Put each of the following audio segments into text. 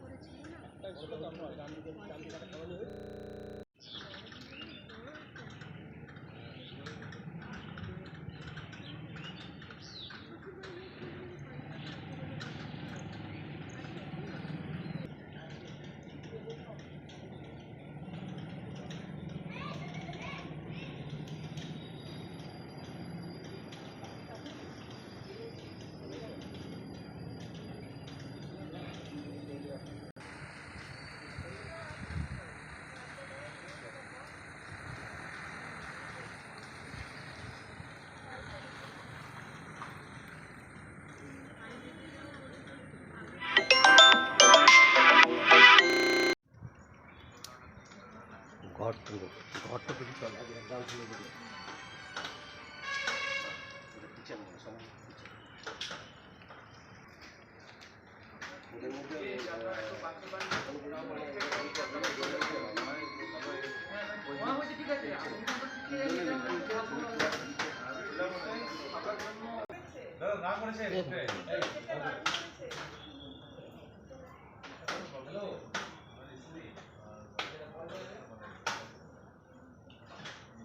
করেছিল না? ঘরটা প্রচুর তলা ডাল ফুলে বেরিয়ে কিচেন সমস্ত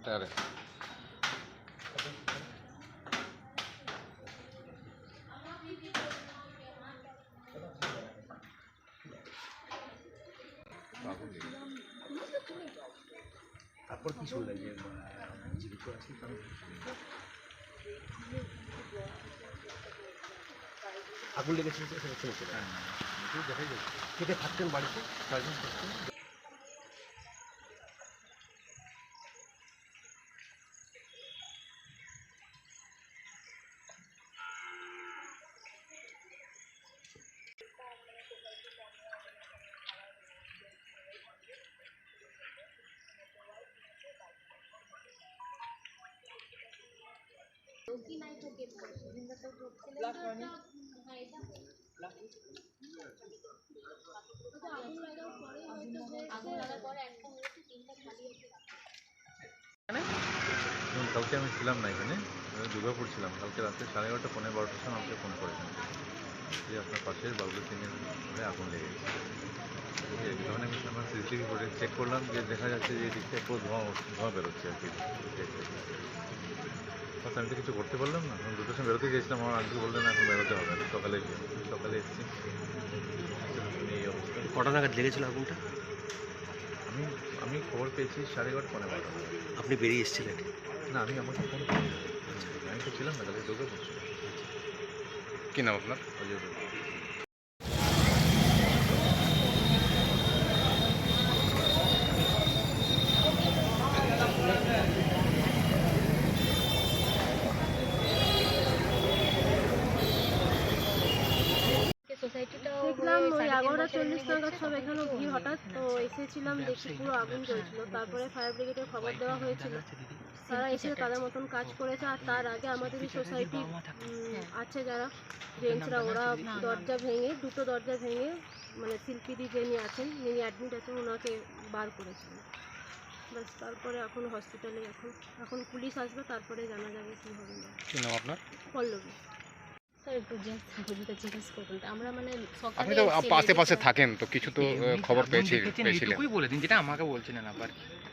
মধ্যে তারপর কি শুনলেন যে জীবিত আছে আগুন লেগেছে সেটা শুনেছিলেন দেখাই যাচ্ছে কে কে থাকতেন বাড়িতে? কালকে আমি ছিলাম না এখানে। দুর্গাপুর ছিলাম। কালকে রাত্রে সাড়ে এগারোটা পনেরো বারোটার সময় আমাকে ফোন করেছেন যে আপনার পাশের বাবুল সিংয়ের ঘরে আগুন লেগেছে। তখন সিসিটিভি ফুটেজ চেক করলাম যে দেখা যাচ্ছে যে এদিকটা পুরো ধোঁয়া ধোঁয়া বেরোচ্ছে আর কি। আচ্ছা আমি তো কিছু করতে পারলাম না। আমি দুটোর সময় বেরোতে গিয়েছিলাম আমার আন্টি বললেন না এখন বেরোতে হবে না সকালে সকালে এসেছি। এই অবস্থা কটা নাগাদ লেগেছিল আগুনটা আমি আমি খবর পেয়েছি সাড়ে এগারোটা পনেরো বারোটা। আপনি বেরিয়ে এসেছিলেন? না আমি আমাকে ফোন আমি তো ছিলাম না তাহলে দুর্গাপুর ছিল কি নাম আপনার? অজয় বলছি। দেখলাম ওই এগারোটা চল্লিশ নাগাদ সব এখানে ভিড় হঠাৎ। তো এসেছিলাম দেখি পুরো আগুন জ্বলছিল। তারপরে ফায়ার ব্রিগেডের খবর দেওয়া হয়েছিল। তারা এসে তাদের মতন কাজ করেছে আর তার আগে আমাদের এই সোসাইটি আছে যারা জেন্টসরা ওরা দরজা ভেঙে দুটো দরজা ভেঙে মানে শিল্পীদি যিনি আছেন যিনি অ্যাডমিট আছেন ওনাকে বার করেছিলেন ব্যাস তারপরে এখন হসপিটালে এখন এখন পুলিশ আসবে তারপরে জানা যাবে কী হবে না। আপনার? পল্লবী। স্যার একটু জিজ্ঞেস জিজ্ঞেস করুন। আমরা মানে আপনি তো পাশে পাশে থাকেন তো কিছু তো খবর পেয়েছি পেয়েছিলেন। এইটুকুই বলে দিন যেটা আমাকে বলছিলেন আবার।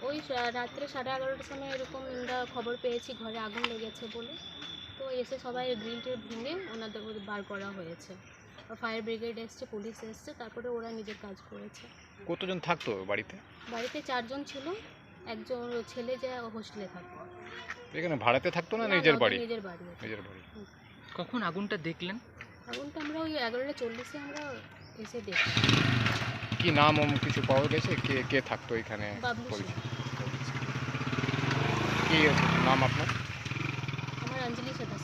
ওই রাত্রে সাড়ে এগারোটার সময় এরকম আমরা খবর পেয়েছি ঘরে আগুন লেগেছে বলে। তো এসে সবাই ভেঙে ওনাদের বার করা হয়েছে। ফায়ার ব্রিগেড এসছে পুলিশ এসছে তারপরে ওরা নিজের কাজ করেছে। কতজন থাকতো বাড়িতে? বাড়িতে চারজন ছিল একজন ছেলে যে হোস্টেলে থাকতো। এখানে ভাড়াতে থাকতো না না, নিজের বাড়ি? নিজের বাড়ি নিজের বাড়ি। কখন আগুনটা দেখলেন? আগুনটা আমরা ওই এগারোটা চল্লিশে আমরা এসে দেখি। কি নাম ওম কিছু পাওয়া গেছে? কে কে থাকতো এখানে? বাবলু সিং কি নাম আপনার? আমার অঞ্জলি সদস্য